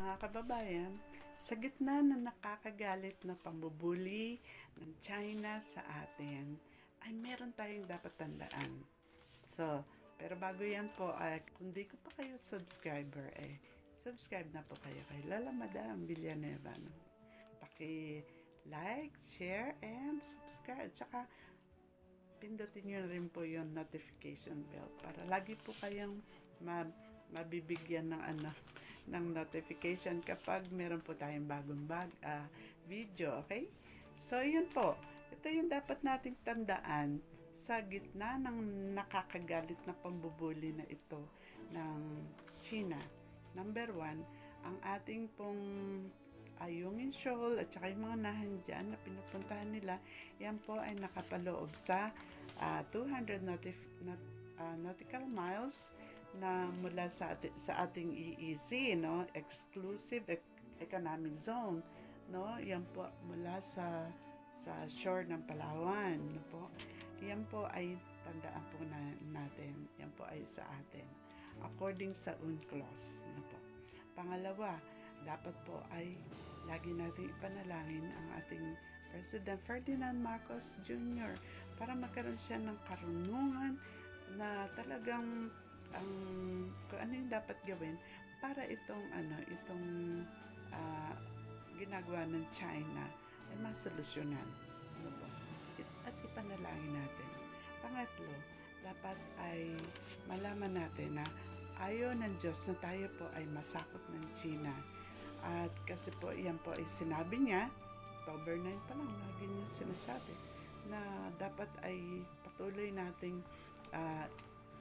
Mga kababayan, sa gitna ng nakakagalit na pambubuli ng China sa atin, ay meron tayong dapat tandaan. So, pero bago yan po, ay, kung di ko pa kayo subscriber, eh, subscribe na po kayo kay Lala Madam Villanueva. No? Paki like, share, and subscribe. Tsaka, pindutin nyo rin po yung notification bell para lagi po kayong ma mabibigyan ng ano ng notification kapag meron po tayong bagong bag ah, video, okay? So yun po. Ito yung dapat nating tandaan sa gitna ng nakakagalit na pambubuli na ito ng China. Number one, ang ating pong Ayungin Shoal at saka yung mga nahan dyan na pinupuntahan nila, yan po ay nakapaloob sa ah, 200 nautif- naut- ah, nautical miles na mula sa, ati- sa ating EEZ, no? Exclusive Ec- Economic Zone, no? Yan po mula sa sa shore ng Palawan, no po. Yan po ay tandaan po na, natin. Yan po ay sa atin. According sa UNCLOS, no po. Pangalawa, dapat po ay lagi natin ipanalangin ang ating President Ferdinand Marcos Jr. para magkaroon siya ng karunungan na talagang ang kung ano yung dapat gawin para itong ano itong ah, ginagawa ng China ay masolusyonan. Ano po? At ipanalangin natin. Pangatlo, dapat ay malaman natin na ayaw ng Diyos na tayo po ay masakop ng China. At kasi po, yan po ay sinabi niya, October 9 pa lang, lagi niya sinasabi, na dapat ay patuloy nating ah,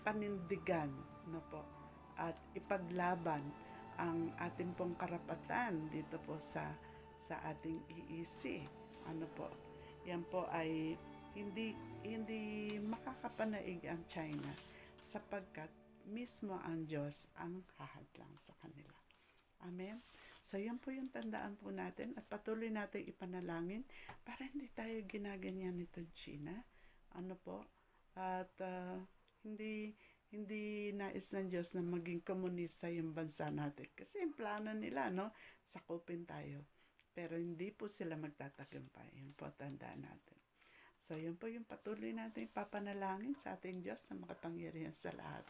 panindigan no po, at ipaglaban ang ating pong karapatan dito po sa sa ating EEC. Ano po? Yan po ay hindi hindi makakapanaig ang China sapagkat mismo ang Diyos ang hahadlang sa kanila. Amen. So, yan po yung tandaan po natin at patuloy natin ipanalangin para hindi tayo ginaganyan nito China. Ano po? At ah, hindi hindi nais ng Diyos na maging komunista yung bansa natin. Kasi yung plano nila, no? Sakupin tayo. Pero hindi po sila magtatagumpay. Yun po tandaan natin. So, yun po yung patuloy natin papanalangin sa ating Diyos na makapangyarihan sa lahat.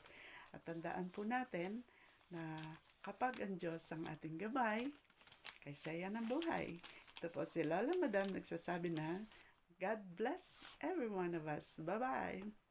At tandaan po natin na kapag ang Diyos ang ating gabay, kay saya ng buhay. Ito po si Lola Madam nagsasabi na, God bless every one of us. Bye-bye!